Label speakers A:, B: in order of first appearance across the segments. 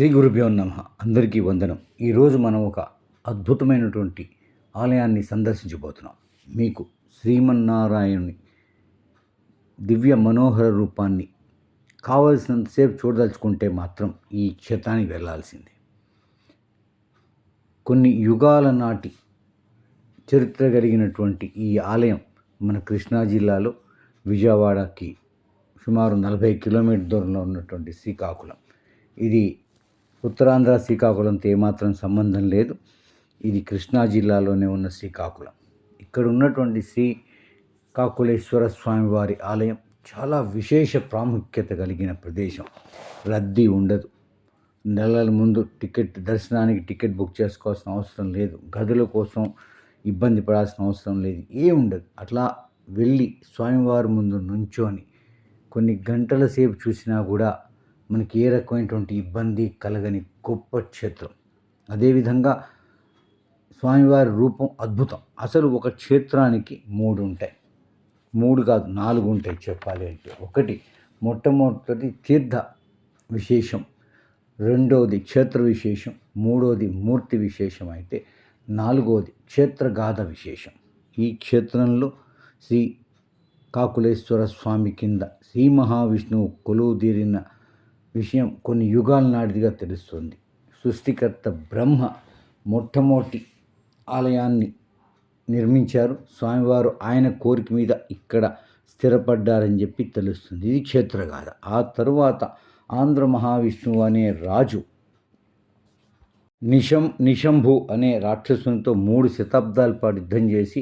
A: శ్రీ గురుభ్యో నమ. అందరికీ వందనం. ఈరోజు మనం ఒక అద్భుతమైనటువంటి ఆలయాన్ని సందర్శించబోతున్నాం. మీకు శ్రీమన్నారాయణుని దివ్య మనోహర రూపాన్ని కావలసినంతసేపు చూడదలుచుకుంటే మాత్రం ఈ క్షేత్రానికి వెళ్ళాల్సిందే కొన్ని యుగాల నాటి చరిత్ర కలిగినటువంటి ఈ ఆలయం మన కృష్ణా జిల్లాలో విజయవాడకి సుమారు నలభై కిలోమీటర్ దూరంలో ఉన్నటువంటి శ్రీకాకుళం. ఇది ఉత్తరాంధ్ర శ్రీకాకుళంతో ఏమాత్రం సంబంధం లేదు. ఇది కృష్ణా జిల్లాలోనే ఉన్న శ్రీకాకుళం. ఇక్కడ ఉన్నటువంటి శ్రీకాకుళేశ్వర స్వామివారి ఆలయం చాలా విశేష ప్రాముఖ్యత కలిగిన ప్రదేశం. రద్దీ ఉండదు. నెలల ముందు టికెట్ దర్శనానికి టికెట్ బుక్ చేసుకోవాల్సిన అవసరం లేదు. గదుల కోసం ఇబ్బంది పడాల్సిన అవసరం లేదు. ఏముండదు ఉండదు. అట్లా వెళ్ళి స్వామివారి ముందు నుంచొని కొన్ని గంటల సేపు చూసినా కూడా మనకి ఏ రకమైనటువంటి ఇబ్బంది కలగని గొప్ప క్షేత్రం. అదేవిధంగా స్వామివారి రూపం అద్భుతం. అసలు ఒక క్షేత్రానికి మూడు ఉంటాయి. మూడు కాదు నాలుగు ఉంటాయి చెప్పాలి అంటే. ఒకటి మొట్టమొదటి తీర్థ విశేషం రెండవది క్షేత్ర విశేషం మూడవది మూర్తి విశేషం అయితే నాలుగవది క్షేత్రగాథ విశేషం. ఈ క్షేత్రంలో శ్రీ కాకులేశ్వర స్వామి కింద శ్రీ మహావిష్ణువు కొలువు తీరిన విషయం కొన్ని యుగాల నాటిదిగా తెలుస్తుంది. సృష్టికర్త బ్రహ్మ మొట్టమొదటి ఆలయాన్ని నిర్మించారు. స్వామివారు ఆయన కోరిక మీద ఇక్కడ స్థిరపడ్డారని చెప్పి తెలుస్తుంది. ఇది క్షేత్రగాథ. ఆ తరువాత ఆంధ్ర మహావిష్ణువు అనే రాజు నిశం నిశంభు అనే రాక్షసునితో మూడు శతాబ్దాల పాటు యుద్ధం చేసి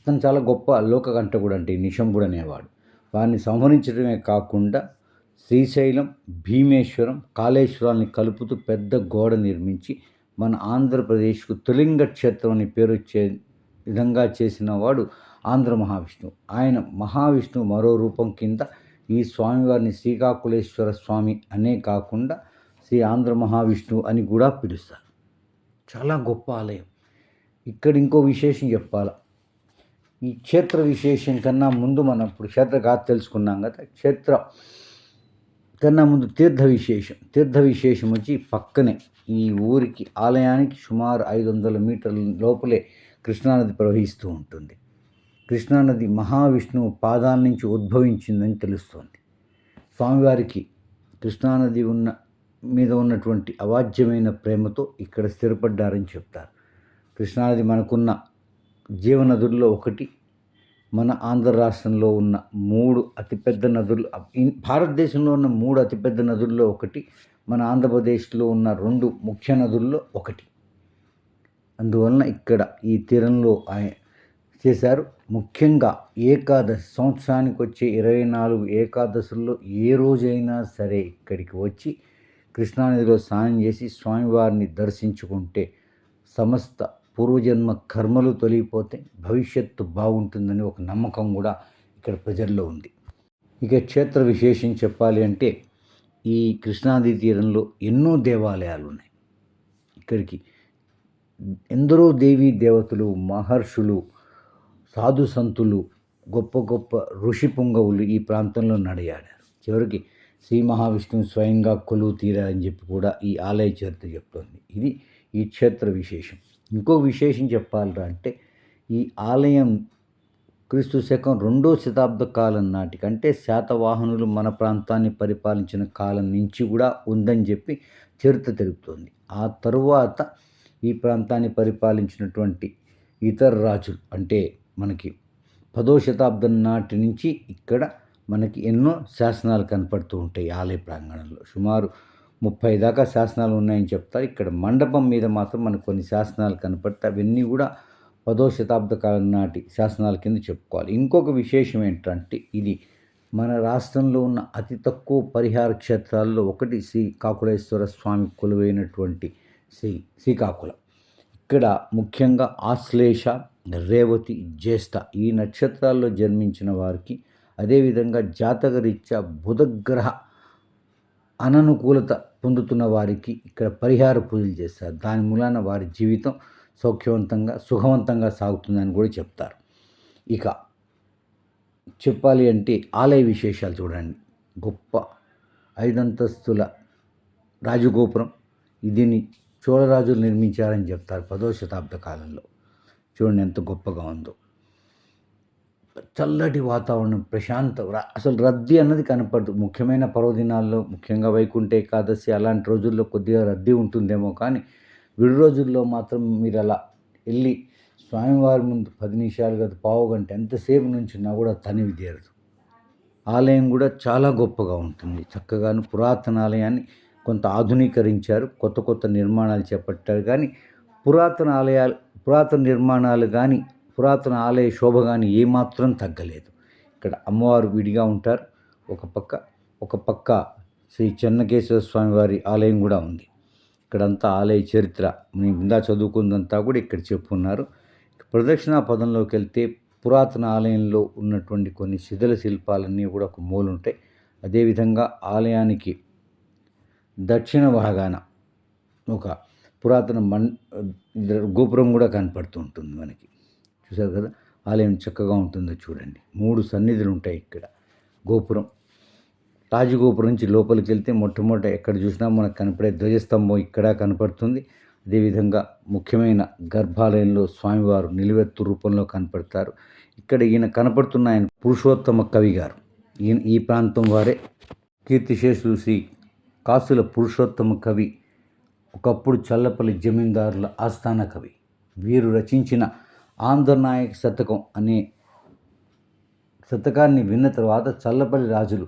A: అతను చాలా గొప్ప లోకకంఠకుడు అంటే నిశంభుడు అనేవాడు. వారిని సంహరించడమే కాకుండా శ్రీశైలం భీమేశ్వరం కాళేశ్వరాన్ని కలుపుతూ పెద్ద గోడ నిర్మించి మన ఆంధ్రప్రదేశ్కు తులింగ క్షేత్రం అని పేరు వచ్చే విధంగా చేసిన వాడు ఆంధ్ర మహావిష్ణువు. ఆయన మహావిష్ణువు మరో రూపం కింద ఈ స్వామివారిని శ్రీకాకుళేశ్వర స్వామి అనే కాకుండా శ్రీ ఆంధ్ర మహావిష్ణువు అని కూడా పిలుస్తారు. చాలా గొప్ప ఆలయం. ఇక్కడ ఇంకో విశేషం చెప్పాలా? ఈ క్షేత్ర విశేషం కన్నా ముందు మనం ఇప్పుడు క్షేత్రగాథ తెలుసుకున్నాం కదా? క్షేత్ర కన్నా ముందు తీర్థ విశేషం తీర్థ విశేషం వచ్చి పక్కనే ఈ ఊరికి ఆలయానికి సుమారు ఐదు వందల మీటర్ల లోపలే కృష్ణానది ప్రవహిస్తూ ఉంటుంది. కృష్ణానది మహావిష్ణువు పాదాల నుంచి ఉద్భవించిందని తెలుస్తోంది. స్వామివారికి కృష్ణానది ఉన్న మీద ఉన్నటువంటి అవాజ్యమైన ప్రేమతో ఇక్కడ స్థిరపడ్డారని చెప్తారు. కృష్ణానది మనకున్న జీవనదుల్లో ఒకటి మన ఆంధ్ర రాష్ట్రంలో ఉన్న మూడు అతిపెద్ద నదులు భారతదేశంలో ఉన్న మూడు అతిపెద్ద నదుల్లో ఒకటి మన ఆంధ్రప్రదేశ్లో ఉన్న రెండు ముఖ్య నదుల్లో ఒకటి. అందువలన ఇక్కడ ఈ తీరంలో చేశారు. ముఖ్యంగా ఏకాదశి సంవత్సరానికి వచ్చే ఇరవై నాలుగు ఏకాదశుల్లో ఏ రోజైనా సరే ఇక్కడికి వచ్చి కృష్ణానదిలో స్నానం చేసి స్వామివారిని దర్శించుకుంటే సమస్త పూర్వజన్మ కర్మలు తొలగిపోతే భవిష్యత్తు బాగుంటుందని ఒక నమ్మకం కూడా ఇక్కడ ప్రజల్లో ఉంది. ఇక క్షేత్ర విశేషం చెప్పాలి అంటే ఈ కృష్ణానది తీరంలో ఎన్నో దేవాలయాలు ఉన్నాయి. ఇక్కడికి ఎందరో దేవీ దేవతలు మహర్షులు సాధు సంతులు గొప్ప గొప్ప ఋషి పుంగవులు ఈ ప్రాంతంలో నడియాడారు. చివరికి శ్రీ మహావిష్ణువు స్వయంగా కొలువు తీరారని చెప్పి కూడా ఈ ఆలయ చరిత్ర చెప్తోంది. ఇది ఈ క్షేత్ర విశేషం. ఇంకో విశేషం చెప్పాలరా అంటే ఈ ఆలయం క్రీస్తు శకం రెండో శతాబ్ద కాలం నాటికి అంటే శాతవాహనులు మన ప్రాంతాన్ని పరిపాలించిన కాలం నుంచి కూడా ఉందని చెప్పి చరిత్ర తెలుపుతోంది. ఆ తరువాత ఈ ప్రాంతాన్ని పరిపాలించినటువంటి ఇతర రాజులు అంటే మనకి పదో శతాబ్దం నాటి నుంచి ఇక్కడ మనకి ఎన్నో శాసనాలు కనపడుతూ ఉంటాయి ఆలయ ప్రాంగణంలో. సుమారు ముప్పై దాకా శాసనాలు ఉన్నాయని చెప్తారు. ఇక్కడ మండపం మీద మాత్రం మనకు కొన్ని శాసనాలు కనపడతాయి. అవన్నీ కూడా పదో శతాబ్ద కాలం నాటి శాసనాల కింద చెప్పుకోవాలి. ఇంకొక విశేషం ఏంటంటే ఇది మన రాష్ట్రంలో ఉన్న అతి తక్కువ పరిహార క్షేత్రాల్లో ఒకటి శ్రీ కాకుళేశ్వర స్వామి కొలువైనటువంటి శ్రీ శ్రీకాకుళం. ఇక్కడ ముఖ్యంగా ఆశ్లేష రేవతి జ్యేష్ఠ ఈ నక్షత్రాల్లో జన్మించిన వారికి అదేవిధంగా జాతకరీత్యా బుధగ్రహ అననుకూలత పొందుతున్న వారికి ఇక్కడ పరిహార పూజలు చేస్తారు. దాని మూలాన వారి జీవితం సౌఖ్యవంతంగా సుఖవంతంగా సాగుతుందని కూడా చెప్తారు. ఇక చెప్పాలి అంటే ఆలయ విశేషాలు చూడండి. గొప్ప ఐదంతస్తుల రాజగోపురం. దీన్ని చోళరాజులు నిర్మించారని చెప్తారు పదో శతాబ్ద కాలంలో. చూడండి ఎంత గొప్పగా ఉందో. చల్లటి వాతావరణం ప్రశాంత అసలు రద్దీ అన్నది కనపడదు. ముఖ్యమైన పర్వదినాల్లో ముఖ్యంగా వైకుంఠ ఏకాదశి అలాంటి రోజుల్లో కొద్దిగా రద్దీ ఉంటుందేమో కానీ విడి రోజుల్లో మాత్రం మీరు అలా వెళ్ళి స్వామివారి ముందు పది నిమిషాలు కదా పావు గంట ఎంతసేపు నుంచినా కూడా తనివి తీరదు. ఆలయం కూడా చాలా గొప్పగా ఉంటుంది. చక్కగాను పురాతన ఆలయాన్ని కొంత ఆధునీకరించారు కొత్త కొత్త నిర్మాణాలు చేపట్టారు కానీ పురాతన ఆలయాలు పురాతన నిర్మాణాలు కానీ పురాతన ఆలయ శోభ కానీ ఏమాత్రం తగ్గలేదు. ఇక్కడ అమ్మవారు విడిగా ఉంటారు. ఒక పక్క ఒక పక్క శ్రీ చెన్నకేశ్వర స్వామి వారి ఆలయం కూడా ఉంది. ఇక్కడంతా ఆలయ చరిత్ర. మేము ఇందా చదువుకుందంతా కూడా ఇక్కడ చెప్పున్నారు. ప్రదక్షిణా పదంలోకి వెళ్తే పురాతన ఆలయంలో ఉన్నటువంటి కొన్ని శిథిల శిల్పాలన్నీ కూడా ఒక మూలు ఉంటాయి. అదేవిధంగా ఆలయానికి దక్షిణ భాగాన ఒక పురాతన మన్ గోపురం కూడా కనపడుతుంటుంది మనకి. చూసారు కదా? ఆలయం చక్కగా ఉంటుందో చూడండి. మూడు సన్నిధులు ఉంటాయి ఇక్కడ. గోపురం. రాజగోపురం నుంచి లోపలికి వెళ్తే మొట్టమొదట ఎక్కడ చూసినా మనకు కనపడే ధ్వజస్తంభం ఇక్కడ కనపడుతుంది. అదేవిధంగా ముఖ్యమైన గర్భాలయంలో స్వామివారు నిలువెత్తు రూపంలో కనపడతారు. ఇక్కడ ఈయన కనపడుతున్న ఆయన పురుషోత్తమ కవి గారు. ఈయన ఈ ప్రాంతం వారే. కీర్తిశేషులు శ్రీ కాసుల పురుషోత్తమ కవి ఒకప్పుడు చల్లపల్లి జమీందారుల ఆస్థాన కవి. వీరు రచించిన ఆంధ్రనాయక శతకం అనే శతకాన్ని విన్న తర్వాత చల్లపల్లి రాజులు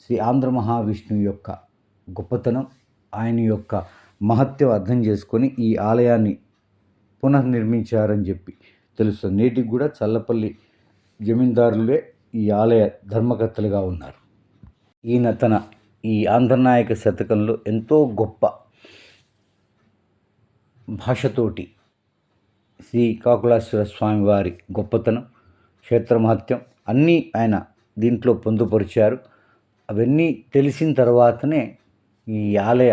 A: శ్రీ ఆంధ్ర మహావిష్ణువు యొక్క గొప్పతనం ఆయన యొక్క మహత్యం అర్థం చేసుకొని ఈ ఆలయాన్ని పునర్నిర్మించారని చెప్పి తెలుస్తుంది. నేటికి కూడా చల్లపల్లి జమీందారులే ఈ ఆలయ ధర్మకర్తలుగా ఉన్నారు. ఈయన తన ఈ ఆంధ్రనాయక శతకంలో ఎంతో గొప్ప భాషతోటి శ్రీ కాకులాశ్వర స్వామి వారి గొప్పతనం క్షేత్ర మహత్యం అన్నీ ఆయన దీంట్లో పొందుపరిచారు. అవన్నీ తెలిసిన తర్వాతనే ఈ ఆలయ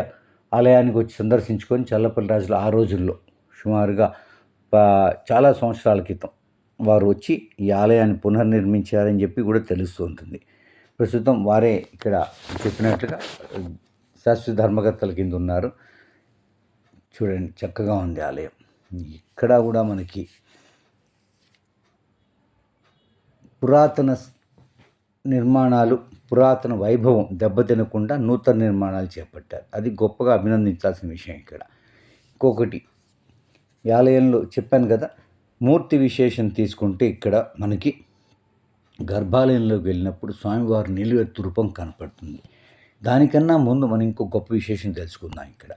A: ఆలయానికి వచ్చి సందర్శించుకొని చల్లపల్లి రాజులు ఆ రోజుల్లో సుమారుగా చాలా సంవత్సరాల క్రితం వారు వచ్చి ఈ ఆలయాన్ని పునర్నిర్మించారని చెప్పి కూడా తెలుస్తూ ఉంటుంది. ప్రస్తుతం వారే ఇక్కడ చెప్పినట్లుగా శాస్త్రీయ ధర్మకర్తల కింద ఉన్నారు. చూడండి చక్కగా ఉంది ఆలయం. ఇక్కడ కూడా మనకి పురాతన నిర్మాణాలు పురాతన వైభవం దెబ్బతినకుండా నూతన నిర్మాణాలు చేపట్టారు. అది గొప్పగా అభినందించాల్సిన విషయం ఇక్కడ. ఇంకొకటి ఈ ఆలయంలో చెప్పాను కదా మూర్తి విశేషం తీసుకుంటే ఇక్కడ మనకి గర్భాలయంలోకి వెళ్ళినప్పుడు స్వామివారి నిలువెత్తు రూపం కనపడుతుంది. దానికన్నా ముందు మనం ఇంకో గొప్ప విశేషం తెలుసుకుందాం ఇక్కడ.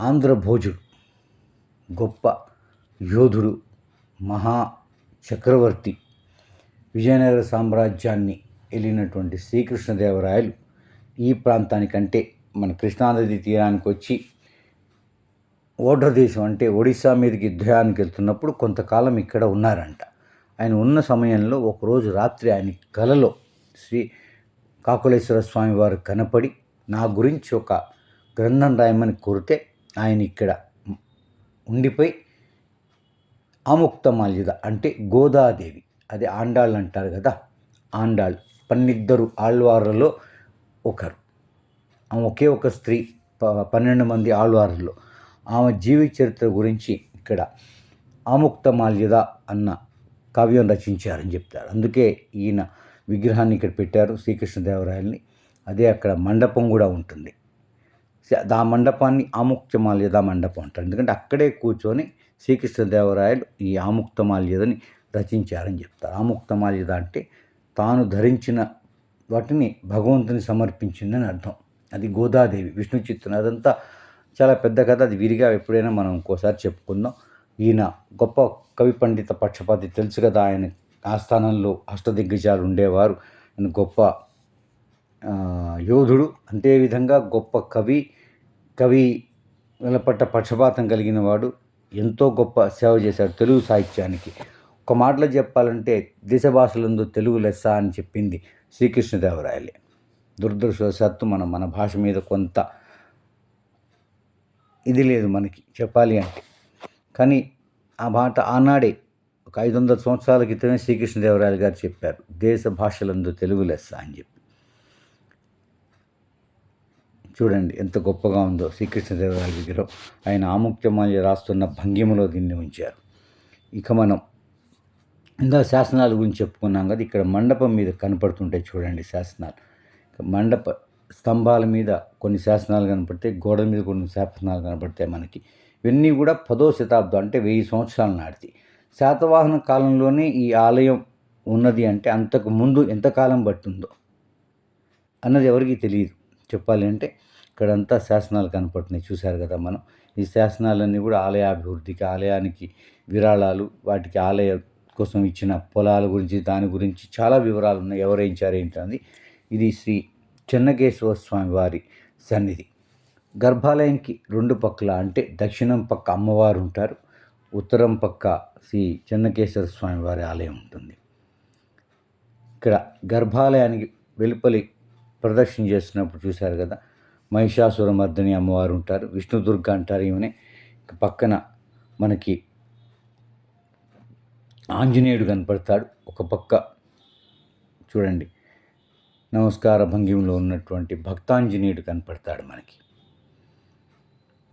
A: ఆంధ్ర భోజుడు గొప్ప యోధుడు మహా చక్రవర్తి విజయనగర సామ్రాజ్యాన్ని వెళ్ళినటువంటి శ్రీకృష్ణదేవరాయలు ఈ ప్రాంతానికంటే మన కృష్ణానది తీరానికి వచ్చి ఓడ్ర దేశం అంటే ఒడిశా మీదకి యుద్ధానికి వెళ్తున్నప్పుడు కొంతకాలం ఇక్కడ ఉన్నారంట. ఆయన ఉన్న సమయంలో ఒకరోజు రాత్రి ఆయన కలలో శ్రీ కాకులేశ్వర స్వామి వారు కనపడి నా గురించి ఒక గ్రంథం రాయమని కోరితే ఆయన ఇక్కడ ఉండిపోయి ఆముక్తమాల్యద అంటే గోదాదేవి. అది ఆండాళ్ళు అంటారు కదా? ఆండాళ్ళు పన్నిద్దరు ఆళ్వార్లలో ఒకరు. ఆమె ఒకే ఒక స్త్రీ ప- పన్నెండు మంది ఆళ్వార్లలో. ఆమె జీవిత చరిత్ర గురించి ఇక్కడ ఆముక్తమాల్యద అన్న కావ్యం రచించారని చెప్తారు. అందుకే ఈయన విగ్రహాన్ని ఇక్కడ పెట్టారు శ్రీకృష్ణదేవరాయల్ని. అదే అక్కడ మండపం కూడా ఉంటుంది. ఆ మండపాన్ని ఆముక్తమాల్యద మండపం అంటారు. ఎందుకంటే అక్కడే కూర్చొని శ్రీకృష్ణదేవరాయలు ఈ ఆముక్తమాల్యదని రచించారని చెప్తారు. ఆముక్తమాల్యద అంటే తాను ధరించిన వాటిని భగవంతుని సమర్పించిందని అర్థం. అది గోదాదేవి విష్ణు చిత్తున. అదంతా చాలా పెద్ద కథ. అది విరిగా ఎప్పుడైనా మనం ఇంకోసారి చెప్పుకుందాం. ఈయన గొప్ప కవి పండిత పక్షపాతి. తెలుసు కదా ఆయన ఆస్థానంలో అష్టదిగ్గజాలు ఉండేవారు. ఆయన గొప్ప యోధుడు. అంతే విధంగా గొప్ప కవి కవి పట్ల పక్షపాతం కలిగిన వాడు ఎంతో గొప్ప సేవ చేశాడు తెలుగు సాహిత్యానికి. ఒక మాటలో చెప్పాలంటే దేశ భాషలందు తెలుగు లెస్స అని చెప్పింది శ్రీకృష్ణదేవరాయలే. దురదృష్టవశాత్తు మనం మన భాష మీద కొంత ఇది లేదు మనకి చెప్పాలి అంటే. కానీ ఆ మాట ఆనాడే ఒక ఐదు వందల సంవత్సరాల క్రితమే శ్రీకృష్ణదేవరాయలు గారు చెప్పారు దేశ భాషలందు తెలుగు లెస్స అని చెప్పి. చూడండి ఎంత గొప్పగా ఉందో శ్రీకృష్ణదేవరాయల విగ్రహం. ఆయన ఆముక్తమాల్య రాస్తున్న భంగిమలో దీన్ని ఉంచారు. ఇక మనం ఇందా శాసనాల గురించి చెప్పుకున్నాం కదా ఇక్కడ మండపం మీద కనపడుతుంటాయి చూడండి శాసనాలు. మండప స్తంభాల మీద కొన్ని శాసనాలు కనపడతాయి గోడ మీద కొన్ని శాసనాలు కనపడతాయి మనకి. ఇవన్నీ కూడా పదో శతాబ్దం అంటే వెయ్యి సంవత్సరాల నాటిది. శాతవాహన కాలంలోనే ఈ ఆలయం ఉన్నది అంటే అంతకు ముందు ఎంతకాలం పట్టిందో అన్నది ఎవరికీ తెలియదు. చెప్పాలి అంటే ఇక్కడంతా శాసనాలు కనపడుతున్నాయి. చూశారు కదా మనం. ఈ శాసనాలన్నీ కూడా ఆలయాభివృద్ధికి ఆలయానికి విరాళాలు వాటికి ఆలయ కోసం ఇచ్చిన పొలాల గురించి దాని గురించి చాలా వివరాలు ఉన్నాయి. ఎవరేంచారు ఏంటని ఇది శ్రీ చెన్నకేశ్వర స్వామి వారి సన్నిధి. గర్భాలయంకి రెండు పక్కల అంటే దక్షిణం పక్క అమ్మవారు ఉంటారు. ఉత్తరం పక్క శ్రీ చెన్నకేశ్వర స్వామి వారి ఆలయం ఉంటుంది. ఇక్కడ గర్భాలయానికి వెలుపలి ప్రదర్శన చేస్తున్నప్పుడు చూశారు కదా. మహిషాసురమర్దిని అమ్మవారు ఉంటారు విష్ణుదుర్గ అంటారు ఈమెనే. పక్కన మనకి ఆంజనేయుడు కనపడతాడు ఒక పక్క చూడండి. నమస్కార భంగిమలో ఉన్నటువంటి భక్తాంజనేయుడు కనపడతాడు మనకి.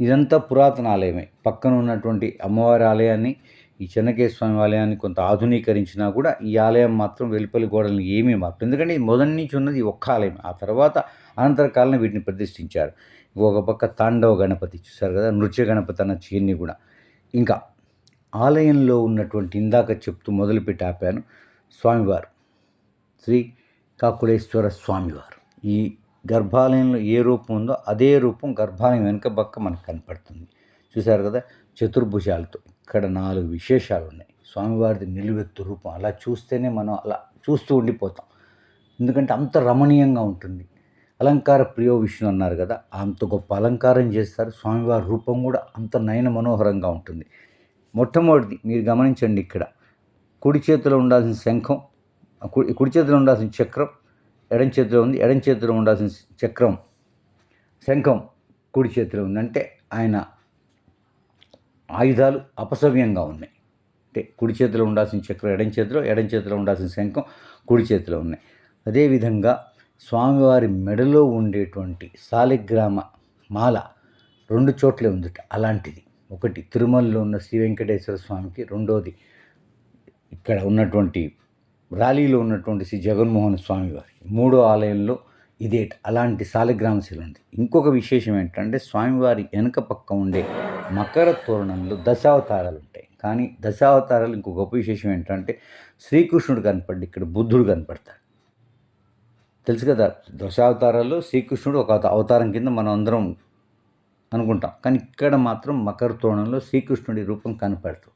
A: ఇదంతా పురాతన ఆలయమే పక్కన ఉన్నటువంటి అమ్మవారి ఆలయాన్ని ఈ చెన్నకేశ్వర స్వామి ఆలయాన్ని కొంత ఆధునీకరించినా కూడా ఈ ఆలయం మాత్రం వెలుపలి గోడలను ఏమీ మార్పు ఎందుకంటే మొదటి నుంచి ఉన్నది ఒక్క ఆలయం ఆ తర్వాత అనంతర కాలంలో వీటిని ప్రతిష్ఠించారు. ఒక పక్క తాండవ గణపతి చూశారు కదా నృత్య గణపతి అన్న చీన్ని కూడా. ఇంకా ఆలయంలో ఉన్నటువంటి ఇందాక చెప్తూ మొదలుపెట్టి ఆపాను స్వామివారు. శ్రీ కాకుడేశ్వర స్వామివారు. ఈ గర్భాలయంలో ఏ రూపం ఉందో అదే రూపం గర్భాలయం వెనుక పక్క మనకు కనపడుతుంది. చూశారు కదా చతుర్భుజాలతో. ఇక్కడ నాలుగు విశేషాలు ఉన్నాయి స్వామివారిది నిలువెత్తు రూపం. అలా చూస్తేనే మనం అలా చూస్తూ ఉండిపోతాం. ఎందుకంటే అంత రమణీయంగా ఉంటుంది. అలంకార ప్రియో విష్ణు అన్నారు కదా అంత గొప్ప అలంకారం చేస్తారు. స్వామివారి రూపం కూడా అంత నయన మనోహరంగా ఉంటుంది. మొట్టమొదటిది మీరు గమనించండి ఇక్కడ. కుడి చేతిలో ఉండాల్సిన శంఖం కుడి కుడి చేతిలో ఉండాల్సిన చక్రం ఎడం చేతిలో ఉంది ఎడం చేతిలో ఉండాల్సిన చక్రం శంఖం కుడి చేతిలో ఉంది అంటే ఆయన ఆయుధాలు అపసవ్యంగా ఉన్నాయి. అంటే కుడి చేతిలో ఉండాల్సిన చక్రం ఎడం చేతిలో ఎడం చేతిలో ఉండాల్సిన శంఖం కుడి చేతిలో ఉన్నాయి. అదేవిధంగా స్వామివారి మెడలో ఉండేటువంటి సాలిగ్రామ మాల రెండు చోట్లే ఉందిట. అలాంటిది. ఒకటి తిరుమలలో ఉన్న శ్రీ వెంకటేశ్వర స్వామికి రెండోది ఇక్కడ ఉన్నటువంటి ర్యాలీలో ఉన్నటువంటి శ్రీ జగన్మోహన్ స్వామి వారికి మూడో ఆలయంలో ఇదే అలాంటి సాలిగ్రామ శిల ఉంది. ఇంకొక విశేషం ఏంటంటే స్వామివారి వెనుక పక్క ఉండే మకర తోరణంలో దశావతారాలు ఉంటాయి. కానీ దశావతారాలు ఇంకో గొప్ప విశేషం ఏంటంటే శ్రీకృష్ణుడు కనపడి ఇక్కడ బుద్ధుడు కనపడతాడు. తెలుసు కదా దశావతారాల్లో శ్రీకృష్ణుడు ఒక అవతారం కింద మనం అందరం అనుకుంటాం. కానీ ఇక్కడ మాత్రం మకర తోరణంలో శ్రీకృష్ణుడి రూపం కనపడుతుంది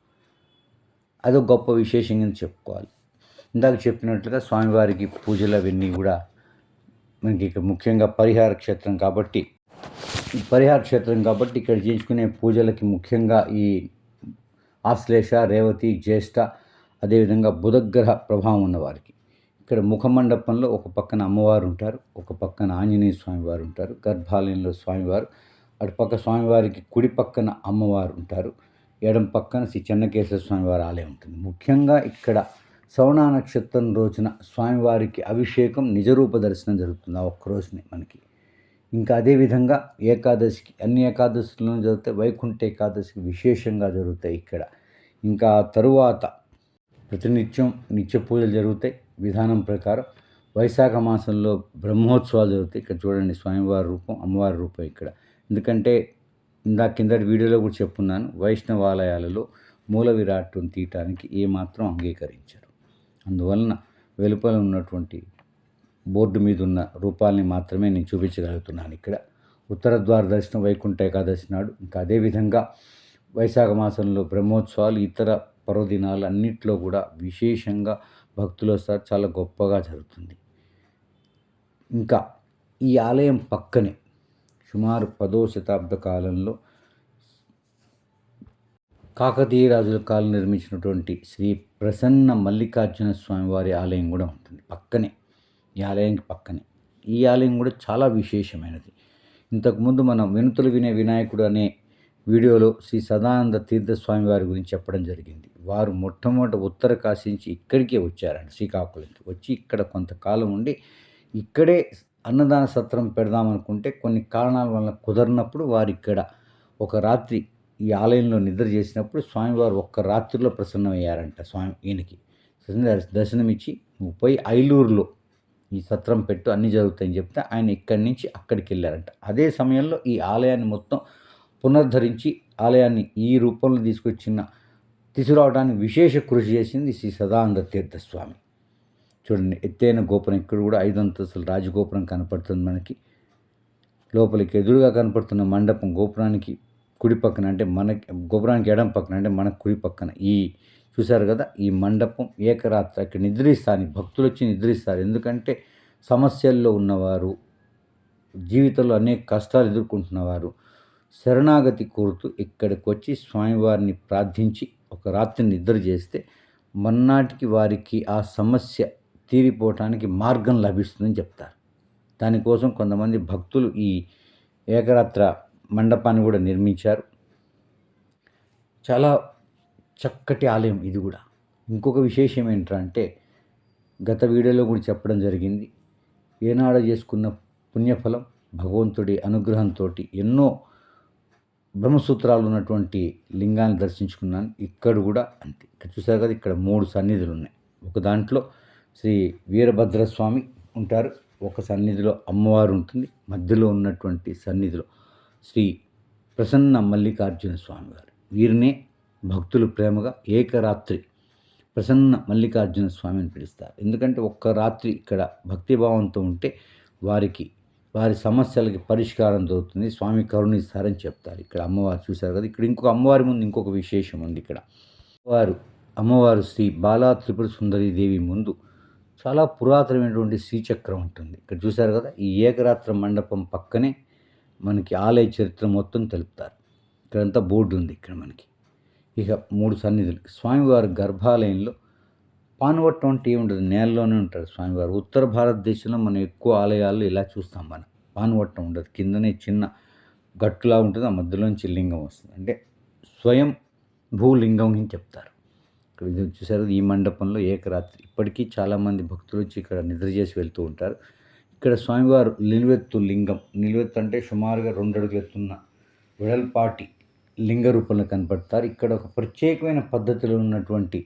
A: అదొక గొప్ప విశేషం కింద చెప్పుకోవాలి. ఇందాక చెప్పినట్లుగా స్వామివారికి పూజలు అవన్నీ కూడా మనకి ఇక్కడ ముఖ్యంగా పరిహార క్షేత్రం కాబట్టి పరిహార క్షేత్రం కాబట్టి ఇక్కడ చేసుకునే పూజలకి ముఖ్యంగా ఈ ఆశ్లేష రేవతి జ్యేష్ఠ అదేవిధంగా బుధగ్రహ ప్రభావం ఉన్నవారికి ఇక్కడ ముఖమండపంలో ఒక పక్కన అమ్మవారు ఉంటారు ఒక పక్కన ఆంజనేయ స్వామివారు ఉంటారు గర్భాలయంలో స్వామివారు అటు పక్క స్వామివారికి కుడి పక్కన అమ్మవారు ఉంటారు ఎడం పక్కన శ్రీ చెన్నకేశ్వర స్వామివారి ఆలయం ఉంటుంది. ముఖ్యంగా ఇక్కడ శ్రవణ నక్షత్రం రోజున స్వామివారికి అభిషేకం నిజరూప దర్శనం జరుగుతుంది. ఆ ఒక్క రోజునే మనకి. ఇంకా అదేవిధంగా ఏకాదశికి అన్ని ఏకాదశులను జరుగుతాయి వైకుంఠ ఏకాదశికి విశేషంగా జరుగుతాయి ఇక్కడ. ఇంకా తరువాత ప్రతినిత్యం నిత్య పూజలు జరుగుతాయి. విధానం ప్రకారం వైశాఖ మాసంలో బ్రహ్మోత్సవాలు జరుగుతాయి. ఇక్కడ చూడండి స్వామివారి రూపం అమ్మవారి రూపం ఇక్కడ. ఎందుకంటే ఇందాక కిందటి వీడియోలో కూడా చెప్పున్నాను వైష్ణవాలయాలలో మూల విరాట్టును తీయటానికి ఏమాత్రం అంగీకరించరు. అందువలన వెలుపల ఉన్నటువంటి బోర్డు మీద ఉన్న రూపాల్ని మాత్రమే నేను చూపించగలుగుతున్నాను ఇక్కడ. ఉత్తర ద్వార దర్శనం వైకుంఠ ఏకాదశి నాడు. ఇంకా అదేవిధంగా వైశాఖ మాసంలో బ్రహ్మోత్సవాలు ఇతర పర్వదినాలు అన్నింటిలో కూడా విశేషంగా భక్తులు వస్తారు. చాలా గొప్పగా జరుగుతుంది. ఇంకా ఈ ఆలయం పక్కనే సుమారు పదో శతాబ్ద కాలంలో కాకతీయ రాజుల కాలం నిర్మించినటువంటి శ్రీ ప్రసన్న మల్లికార్జున స్వామి వారి ఆలయం కూడా ఉంటుంది. పక్కనే ఈ ఆలయానికి పక్కనే. ఈ ఆలయం కూడా చాలా విశేషమైనది. ఇంతకుముందు మనం వినతులు వినే వినాయకుడు అనే వీడియోలో శ్రీ సదానంద తీర్థస్వామి వారి గురించి చెప్పడం జరిగింది. వారు మొట్టమొదట ఉత్తర కాశీ నుంచి ఇక్కడికే వచ్చారండి శ్రీకాకుళంకి. వచ్చి ఇక్కడ కొంతకాలం ఉండి ఇక్కడే అన్నదాన సత్రం పెడదామనుకుంటే కొన్ని కారణాల వల్ల కుదరినప్పుడు వారు ఇక్కడ ఒక రాత్రి ఈ ఆలయంలో నిద్ర చేసినప్పుడు స్వామివారు ఒక్క రాత్రిలో ప్రసన్నమయ్యారంట స్వామి ఈయనకి. దర్శనమిచ్చి ముప్పై ఐలూరులో ఈ సత్రం పెట్టు అన్నీ జరుగుతాయని చెప్తే ఆయన ఇక్కడి నుంచి అక్కడికి వెళ్ళారంట. అదే సమయంలో ఈ ఆలయాన్ని మొత్తం పునరుద్ధరించి ఆలయాన్ని ఈ రూపంలో తీసుకొచ్చిన తీసుకురావడానికి విశేష కృషి చేసింది శ్రీ సదానంద తీర్థస్వామి. చూడండి ఎత్తైన గోపురం ఇక్కడ కూడా ఐదు అంతస్తుల రాజగోపురం కనపడుతుంది మనకి. లోపలికి ఎదురుగా కనపడుతున్న మండపం గోపురానికి కుడి పక్కన అంటే మనకి గోపురానికి ఎడం పక్కన అంటే మన కుడి పక్కన ఈ చూశారు కదా ఈ మండపం ఏకరాత్రి అక్కడ నిద్రిస్తాను భక్తులు వచ్చి నిద్రిస్తారు. ఎందుకంటే సమస్యల్లో ఉన్నవారు జీవితంలో అనేక కష్టాలు ఎదుర్కొంటున్నవారు శరణాగతి కోరుతూ ఇక్కడికి వచ్చి స్వామివారిని ప్రార్థించి ఒక రాత్రి నిద్ర చేస్తే మన్నాటికి వారికి ఆ సమస్య తీరిపోవటానికి మార్గం లభిస్తుందని చెప్తారు. దానికోసం కొంతమంది భక్తులు ఈ ఏకరాత్ర మండపాన్ని కూడా నిర్మించారు. చాలా చక్కటి ఆలయం ఇది కూడా. ఇంకొక విశేషం ఏంటంటే గత వీడియోలో కూడా చెప్పడం జరిగింది. ఏనాడ చేసుకున్న పుణ్యఫలం భగవంతుడి అనుగ్రహంతో ఎన్నో బ్రహ్మసూత్రాలు ఉన్నటువంటి లింగాన్ని దర్శించుకున్నాను. ఇక్కడ కూడా అంతే. ఇక్కడ చూసారు కదా ఇక్కడ మూడు సన్నిధులు ఉన్నాయి. ఒక దాంట్లో శ్రీ వీరభద్రస్వామి ఉంటారు. ఒక సన్నిధిలో అమ్మవారు ఉంటుంది. మధ్యలో ఉన్నటువంటి సన్నిధిలో శ్రీ ప్రసన్న మల్లికార్జున స్వామి వారు వీరినే భక్తులు ప్రేమగా ఏకరాత్రి ప్రసన్న మల్లికార్జున స్వామిని పిలుస్తారు. ఎందుకంటే ఒక్క రాత్రి ఇక్కడ భక్తిభావంతో ఉంటే వారికి వారి సమస్యలకి పరిష్కారం దొరుకుతుంది. స్వామి కరుణిస్తారని చెప్తారు. ఇక్కడ అమ్మవారు చూశారు కదా ఇక్కడ ఇంకొక అమ్మవారి ముందు ఇంకొక విశేషం ఉంది ఇక్కడ. వారు అమ్మవారు శ్రీ బాలా త్రిపుర సుందరి దేవి ముందు చాలా పురాతనమైనటువంటి శ్రీచక్రం ఉంటుంది. ఇక్కడ చూశారు కదా ఈ ఏకరాత్ర మండపం పక్కనే మనకి ఆలయ చరిత్ర మొత్తం తెలుపుతారు. ఇక్కడంతా బోర్డు ఉంది ఇక్కడ మనకి. ఇక మూడు సన్నిధులు స్వామివారి గర్భాలయంలో పానువట్టం అంటే ఏముండదు నేలలోనే ఉంటారు స్వామివారు. ఉత్తర భారతదేశంలో మనం ఎక్కువ ఆలయాల్లో ఇలా చూస్తాం మనం. పానువట్టం ఉండదు. కిందనే చిన్న గట్టులా ఉంటుంది. ఆ మధ్యలోంచి లింగం వస్తుంది. అంటే స్వయం భూలింగం అని చెప్తారు. ఇక్కడ ఇది చూసారు ఈ మండపంలో ఏకరాత్రి. ఇప్పటికీ చాలామంది భక్తులు వచ్చి ఇక్కడ నిద్ర చేసి వెళ్తూ ఉంటారు. ఇక్కడ స్వామివారు నిలువెత్తు లింగం. నిలువెత్తు అంటే సుమారుగా రెండు అడుగులు ఎత్తున్న వెడల్పాటి లింగ రూపంలో కనపడతారు. ఇక్కడ ఒక ప్రత్యేకమైన పద్ధతిలో ఉన్నటువంటి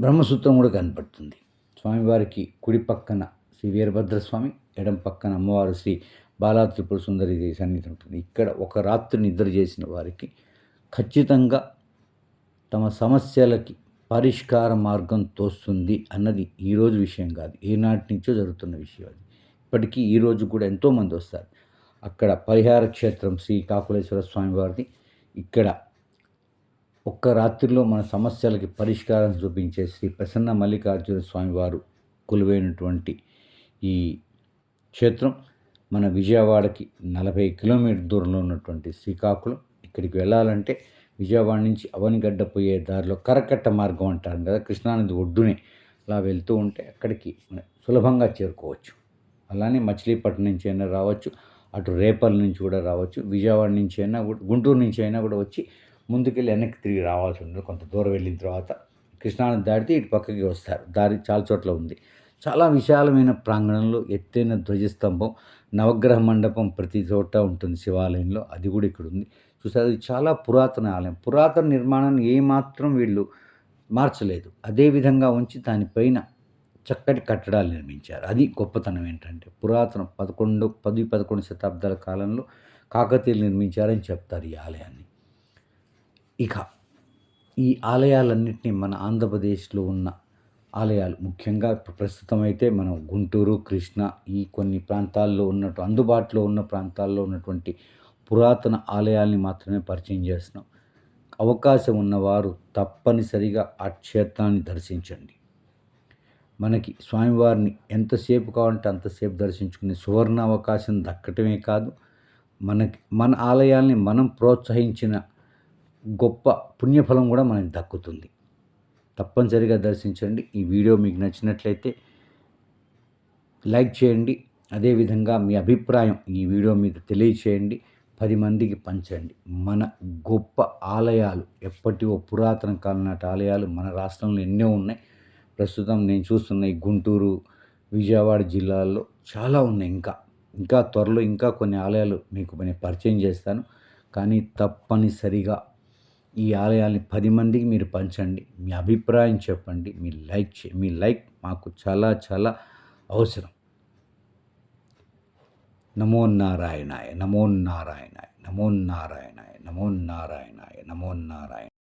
A: బ్రహ్మసూత్రం కూడా కనపడుతుంది. స్వామివారికి కుడి పక్కన శ్రీ వీరభద్రస్వామి ఎడం పక్కన అమ్మవారు శ్రీ బాలా త్రిపుర సుందరి సన్నిధి ఉంటుంది. ఇక్కడ ఒక రాత్రి నిద్ర చేసిన వారికి ఖచ్చితంగా తమ సమస్యలకి పరిష్కార మార్గం తోస్తుంది అన్నది ఈరోజు విషయం కాదు. ఏనాటి నుంచో జరుగుతున్న విషయం అది. ఇప్పటికీ ఈరోజు కూడా ఎంతోమంది వస్తారు. అక్కడ పరిహార క్షేత్రం శ్రీ కాకులేశ్వర స్వామి వారిది. ఇక్కడ ఒక్క రాత్రిలో మన సమస్యలకి పరిష్కారం చూపించే శ్రీ ప్రసన్న మల్లికార్జున స్వామి వారు కొలువైనటువంటి ఈ క్షేత్రం. మన విజయవాడకి నలభై కిలోమీటర్ దూరంలో ఉన్నటువంటి శ్రీకాకుళం. ఇక్కడికి వెళ్ళాలంటే విజయవాడ నుంచి అవనిగడ్డ పోయే దారిలో కరకట్ట మార్గం అంటారు కదా కృష్ణానది ఒడ్డునే అలా వెళ్తూ ఉంటే అక్కడికి సులభంగా చేరుకోవచ్చు. అలానే మచిలీపట్నం నుంచి అయినా రావచ్చు. అటు రేపల్ నుంచి కూడా రావచ్చు విజయవాడ నుంచి అయినా కూడా గుంటూరు నుంచి అయినా కూడా వచ్చి ముందుకెళ్ళి వెనక్కి తిరిగి రావాల్సి ఉంటుంది. కొంత దూరం వెళ్ళిన తర్వాత కృష్ణానది దాటితే ఇటు పక్కకి వస్తారు. దారి చాలా చోట్ల ఉంది. చాలా విశాలమైన ప్రాంగణంలో ఎత్తైన ధ్వజస్తంభం నవగ్రహ మండపం ప్రతి చోట ఉంటుంది శివాలయంలో. అది కూడా ఇక్కడ ఉంది. చూసారు అది చాలా పురాతన ఆలయం. పురాతన నిర్మాణాన్ని ఏమాత్రం వీళ్ళు మార్చలేదు. అదే విధంగా ఉంచి దానిపైన చక్కటి కట్టడాలు నిర్మించారు. అది గొప్పతనం ఏంటంటే పురాతన పదకొండు పది పదకొండు శతాబ్దాల కాలంలో కాకతీయులు నిర్మించారని చెప్తారు ఈ ఆలయాన్ని. ఇక ఈ ఆలయాలన్నింటినీ మన ఆంధ్రప్రదేశ్లో ఉన్న ఆలయాలు ముఖ్యంగా ప్రస్తుతం అయితే మనం గుంటూరు కృష్ణ ఈ కొన్ని ప్రాంతాల్లో ఉన్నట్టు అందుబాటులో ఉన్న ప్రాంతాల్లో ఉన్నటువంటి పురాతన ఆలయాల్ని మాత్రమే పరిచయం చేస్తున్నాం. అవకాశం ఉన్నవారు తప్పనిసరిగా ఆ క్షేత్రాన్ని దర్శించండి. మనకి స్వామివారిని ఎంతసేపు కావాలంటే అంతసేపు దర్శించుకునే సువర్ణ అవకాశం దక్కటమే కాదు. మనకి మన ఆలయాల్ని మనం ప్రోత్సహించిన గొప్ప పుణ్యఫలం కూడా మనకి దక్కుతుంది. తప్పనిసరిగా దర్శించండి. ఈ వీడియో మీకు నచ్చినట్లయితే లైక్ చేయండి. అదేవిధంగా మీ అభిప్రాయం ఈ వీడియో మీద తెలియచేయండి. పది మందికి పంచండి. మన గొప్ప ఆలయాలు ఎప్పటివో పురాతన కాలం నాటి ఆలయాలు మన రాష్ట్రంలో ఎన్నో ఉన్నాయి. ప్రస్తుతం నేను చూస్తున్న ఈ గుంటూరు విజయవాడ జిల్లాల్లో చాలా ఉన్నాయి ఇంకా. ఇంకా త్వరలో ఇంకా కొన్ని ఆలయాలు మీకు నేను పరిచయం చేస్తాను. కానీ తప్పనిసరిగా ఈ ఆలయాల్ని పది మందికి మీరు పంచండి. మీ అభిప్రాయం చెప్పండి. మీ లైక్ చే మీ లైక్ మాకు చాలా చాలా అవసరం. నమో నారాయణాయ నమో నారాయణాయ నమో నారాయణాయ నమో నారాయణాయ నమో నారాయణ